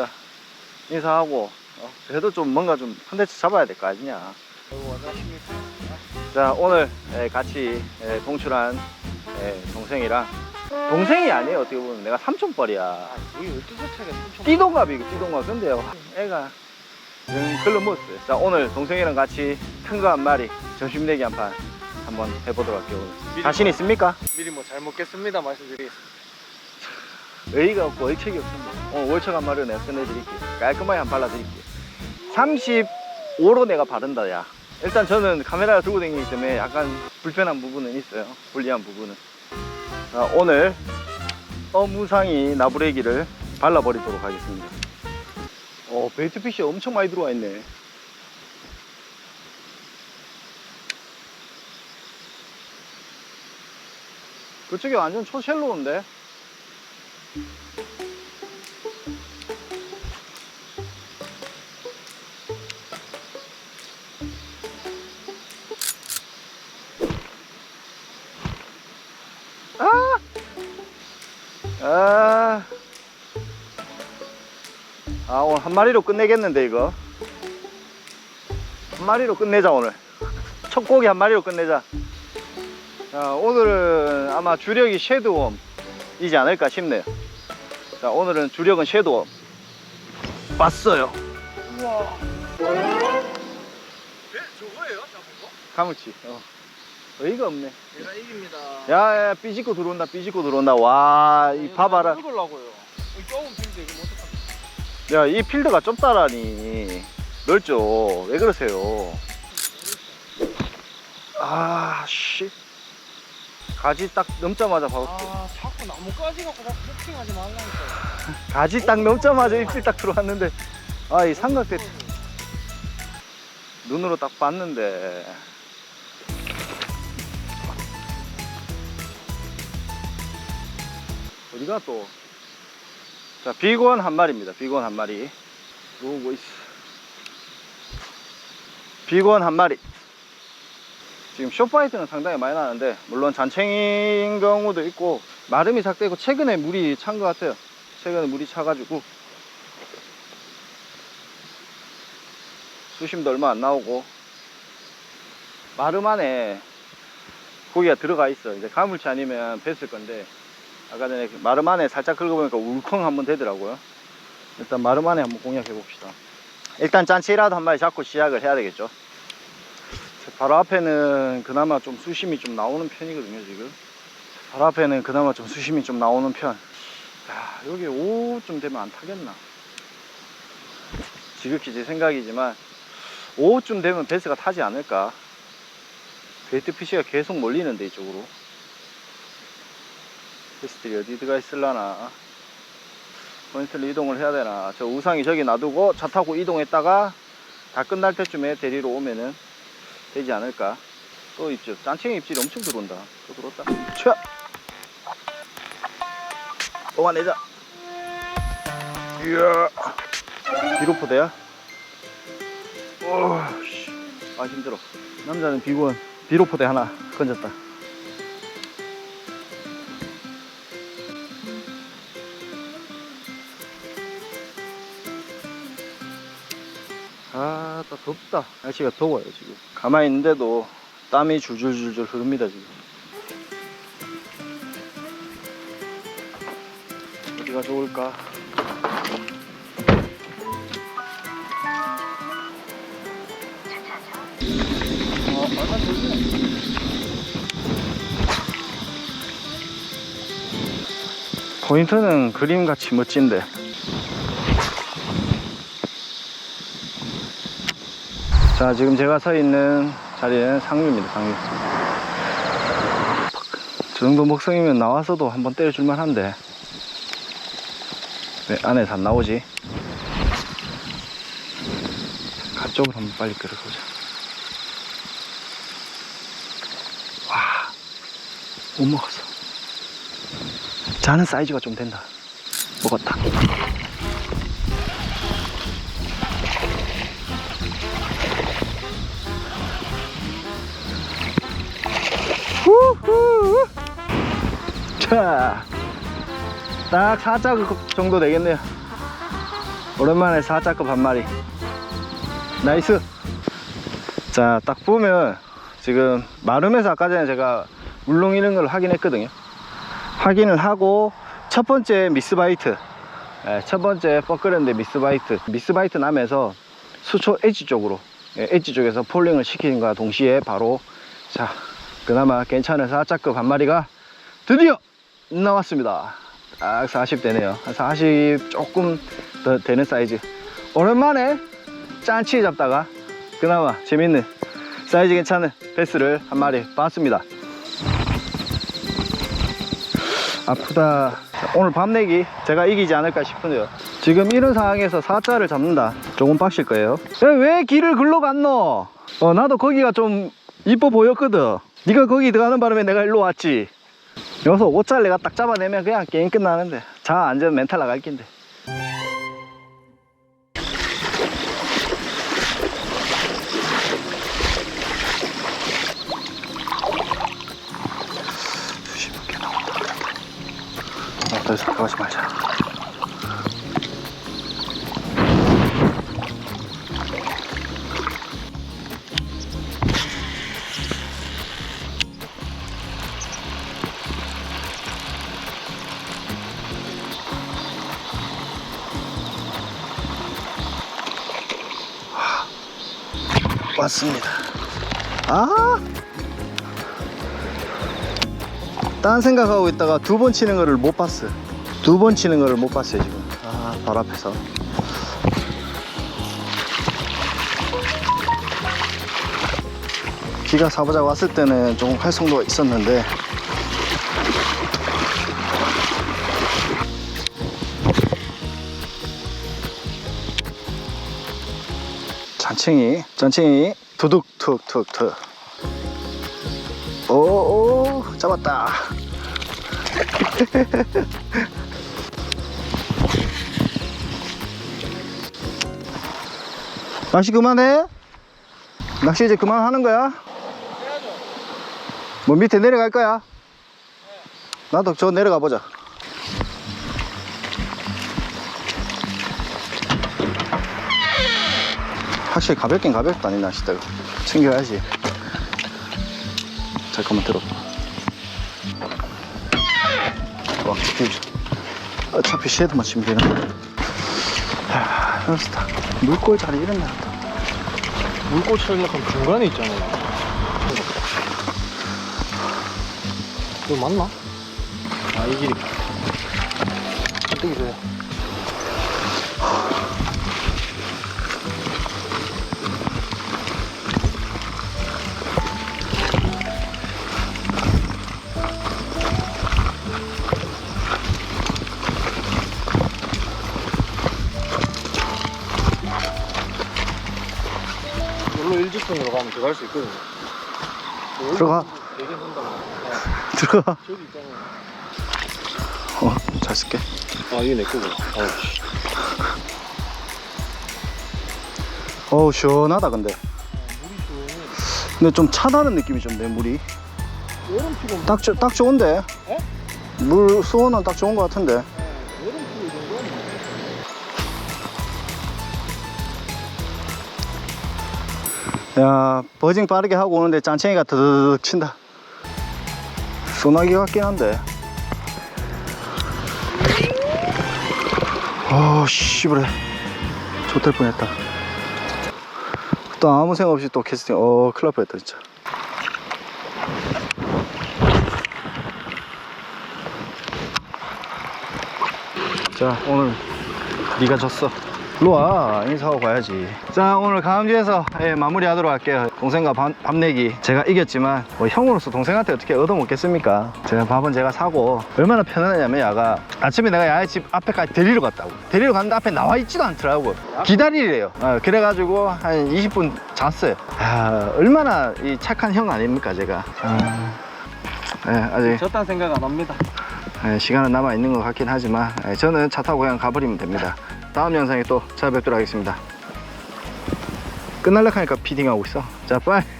자 인사하고 어, 그래도 좀 뭔가 좀 컨텐츠 잡아야 될 거 아니냐? 자 오늘 예, 같이 예, 동출한 예, 동생이랑 동생이 아니에요 어떻게 보면 내가 삼촌뻘이야 아, 여기 12살 차이가 엄청 띠동갑이고 띠동갑 근데 요 애가 음, 글로 먹었어요 자 오늘 동생이랑 같이 큰 거 한 마리 점심 내기 한 판 한번 해보도록 할게요 오늘. 자신 있습니까? 미리 뭐 잘 먹겠습니다 말씀드리겠습니다. 의의가 없고 의책이 없습니다. 오늘 월척 한 마리로 내가 끝내드릴게요. 깔끔하게 한번 발라드릴게요. 35로 내가 바른다 야. 일단 저는 카메라를 들고 다니기 때문에 약간 불편한 부분은 있어요. 불리한 부분은. 자, 오늘 어무상이 나부레기를 발라버리도록 하겠습니다. 어 베이트피쉬 엄청 많이 들어와 있네. 그쪽이 완전 초쉘로인데 아! 아. 아, 오늘 한 마리로 끝내겠는데, 이거. 한 마리로 끝내자, 오늘. 첫 고기 한 마리로 끝내자. 자, 오늘은 아마 주력이 쉐드웜이지 않을까 싶네요. 자, 오늘은 주력은 쉐드웜. 왔어요. 우와. 네, 저거예요? 잡은 거? 가물치. 어. 의의가 없네. 제가 이깁니다. 야, 야, 삐짓고 들어온다, 삐짓고 들어온다. 와, 이 봐봐라. 이 좁은 핀데 이거 뭐 어떡합니까? 야, 이 필드가 좁다라니. 넓죠. 왜 그러세요? 아, 씨. 가지 딱 넘자마자 바로. 아, 나뭇가지 갖고 자꾸 포킹하지 말라니까요. 가지 딱 넘자마자 입질 딱 들어왔는데. 아, 이 삼각대 눈으로 딱 봤는데. 어디가 또? 자, 비건 한 마리입니다. 비건 한 마리. 오고 있어. 비건 한 마리. 지금 쇼파이트는 상당히 많이 나는데, 물론 잔챙인 경우도 있고, 마름이 삭되고, 최근에 물이 찬 것 같아요. 최근에 물이 차가지고, 수심도 얼마 안 나오고, 마름 안에 고기가 들어가 있어. 이제 가물치 아니면 뱄을 건데, 아까 전에 그 마름 안에 살짝 긁어보니까 울컹 한번 되더라고요. 일단 마름 안에 한번 공략해 봅시다. 일단 짠치라도 한 마리 잡고 시작을 해야 되겠죠. 바로 앞에는 그나마 좀 수심이 좀 나오는 편이거든요, 지금. 바로 앞에는 그나마 좀 수심이 좀 나오는 편. 야, 여기 오후쯤 되면 안 타겠나? 지극히 제 생각이지만, 오후쯤 되면 베스가 타지 않을까? 베이트 피쉬가 계속 몰리는데, 이쪽으로. 베스들이 어디 들어가 있을라나 포인트를 이동을 해야 되나 저 우상이 저기 놔두고 차 타고 이동했다가 다 끝날 때쯤에 데리러 오면은 되지 않을까 또 입질 짠챙이 입질이 엄청 들어온다 또 들어왔다 차 뽑아내자 이야 비로포대야 아 힘들어 남자는 비건 비로포대 하나 건졌다 아, 나 덥다. 날씨가 더워요, 지금. 가만히 있는데도 땀이 줄줄줄줄 흐릅니다, 지금. 어디가 좋을까? 어, 얼마 좋네. 포인트는 그림같이 멋진데. 자, 지금 제가 서 있는 자리는 상류입니다, 상류. 저 정도 먹성이면 나와서도 한번 때려줄 만 한데. 왜 안에서 안 나오지? 가쪽으로 한번 빨리 끌어보자. 와, 못 먹었어. 자는 사이즈가 좀 된다. 먹었다. 후후. 자, 딱 4자 정도 되겠네요. 오랜만에 사자급 한 마리 나이스. 자 딱 보면 지금 마름에서 아까 전에 제가 이런 걸 확인했거든요. 확인을 하고 첫 번째 미스바이트. 예, 첫 번째 뻐끄렸는데 미스바이트. 미스바이트 나면서 수초 엣지 쪽으로 예, 엣지 쪽에서 폴링을 시키는 것과 동시에 바로 자 그나마 괜찮은 사자급 한 마리가 드디어 나왔습니다 딱 40 되네요. 한40 조금 더 되는 사이즈. 오랜만에 짠치 잡다가 그나마 재밌는 사이즈 괜찮은 베스를 한 마리 봤습니다. 아프다. 오늘 밤 내기 제가 이기지 않을까 싶은데요. 지금 이런 상황에서 사자를 잡는다. 조금 빡실 거예요. 야, 왜 길을 글로 갔노? 어 나도 거기가 좀 이뻐 보였거든. 네가 거기 들어가는 바람에 내가 일로 왔지 여기서 5짤 내가 딱 잡아내면 그냥 게임 끝나는데. 자 앉으면 멘탈 나갈 낀데. 나온다 그랬다 어, 더 이상 들어가지 말자 왔습니다. 아! 딴 생각하고 있다가 두 번 치는 거를 못 봤어. 두 번 치는 거를 못 봤어요, 지금. 아, 바로 앞에서. 비가 사보자 왔을 때는 조금 활성도가 있었는데 잔챙이 잔챙이 두둑 툭툭툭. 오오 잡았다. 낚시 그만해? 낚시 이제 그만하는 거야? 뭐 밑에 내려갈 거야? 나도 저 내려가 보자 확실히 가볍긴 가볍다 이 낚싯대가 챙겨야지 잠깐만 들어 와 비우자 어차피 쉐드만 치면 되는 하 연스타 물골 자리 이런 데 한다 물꽃이 약간 중간에 있잖아요. 이거 맞나? 아, 이 길이. 어떻게 돼요? 갈 수 있거든요. 여기 들어가. 되게 한다. 들어가 저기 있잖아요. 어잘 쓸게 아, 이게 내 거구나. 아, 씨. 어우 시원하다 근데 물이 근데 좀 차다는 느낌이 좀 내 물이 여름 피고 딱, 좋- 딱 좋은데 어? 물 수온은 딱 좋은 것 같은데 야 버징 빠르게 하고 오는데 짠챙이가 드드득 친다. 소나기 같긴 한데. 어 씨부래 좋될 뻔했다. 또 아무 생각 없이 또 캐스팅 어 큰일 날 뻔했다 진짜. 자 오늘 네가 졌어 일로 와. 인사하고 가야지. 자 오늘 강암주에서 예, 마무리하도록 할게요. 동생과 밥, 밥 내기. 제가 이겼지만 뭐 형으로서 동생한테 어떻게 얻어먹겠습니까? 제가 밥은 제가 사고 얼마나 편하냐면 야가 아침에 내가 야의 집 앞에까지 데리러 갔다고. 데리러 갔는데 앞에 나와 있지도 않더라고 기다리래요. 어, 그래가지고 한 20분 잤어요. 아, 얼마나 이 착한 형 아닙니까 제가? 아, 예, 아직 저딴 생각 안 합니다. 예, 시간은 남아 있는 것 같긴 하지만 예, 저는 차 타고 그냥 가버리면 됩니다. 다음 영상에 또 찾아뵙도록 하겠습니다. 끝날라 하니까 피딩하고 있어. 자, 빠이.